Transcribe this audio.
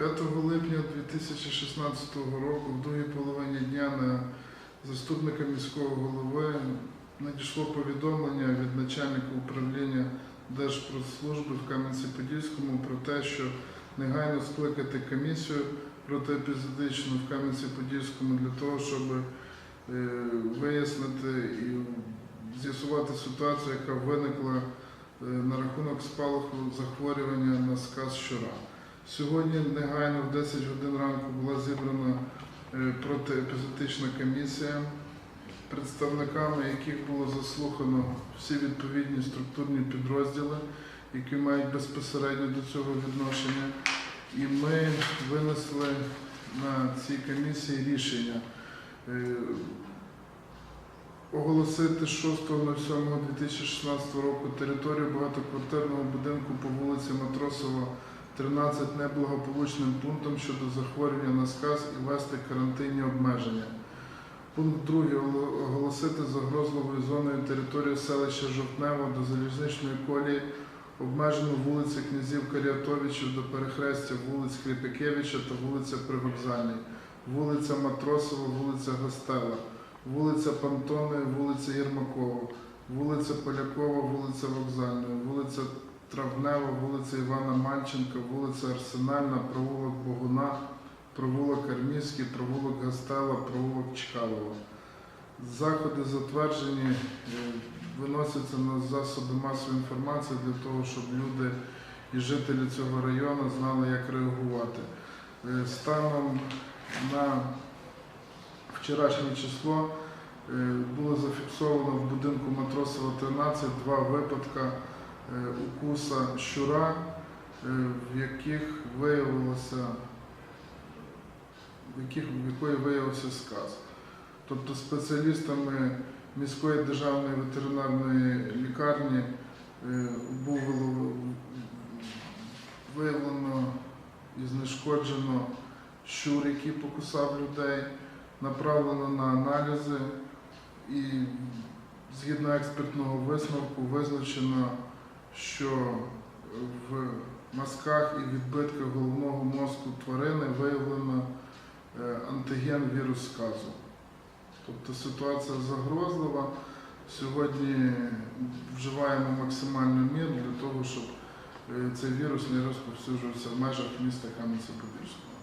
5 липня 2016 року, в другій половині дня, на заступника міського голови надійшло повідомлення від начальника управління Держпродслужби в Кам'янці-Подільському про те, що негайно скликати комісію протиепізодичну в Кам'янці-Подільському для того, щоб е, вияснити і з'ясувати ситуацію, яка виникла е, на рахунок спалаху захворювання на сказ щура. Сьогодні негайно в 10 годин ранку була зібрана е, протиепізотична комісія, представниками яких було заслухано всі відповідні структурні підрозділи, які мають безпосередньо до цього відношення. І ми винесли на цій комісії рішення е, оголосити 6.07.2016 року територію багатоквартирного будинку по вулиці Матросова, 13 неблагополучним пунктом щодо захворювання на сказ і ввести карантинні обмеження. Пункт 2. Оголосити загрозливою зоною територію селища Жовтнево до залізничної колії, обмежену вулиці князів Каріатовичів до перехрестя вулиць Кріпякевича та вулиця Привокзальній, вулиця Матросова, вулиця Гостела, вулиця Пантоної, вулиця Єрмакова, вулиця Полякова, вулиця Вокзальної, вулиця Травнева, вулиця Івана Мальченка, вулиця Арсенальна, провулок Богуна, провулок Армійський, провулок Гастела, провулок Чкалова. Заходи затверджені, е, виносяться на засоби масової інформації для того, щоб люди і жителі цього району знали, як реагувати. Е, Станом на вчорашнє число е, було зафіксовано в будинку Матросова 13 два випадка е, укуса щура, е, в яких виявилося в яких, в якої виявився сказ. Тобто спеціалістами міської державної ветеринарної лікарні е, був вилов- виявлено і знешкоджено щур, який покусав людей, направлено на аналізи і згідно експертного висновку визначено, що в мазках і відбитках головного мозку тварини виявлено е, антиген вірус сказу. Тобто ситуація загрозлива. Сьогодні вживаємо максимальну мір для того, щоб е, цей вірус не розповсюджувався в межах міста Кам'янця-Подільського.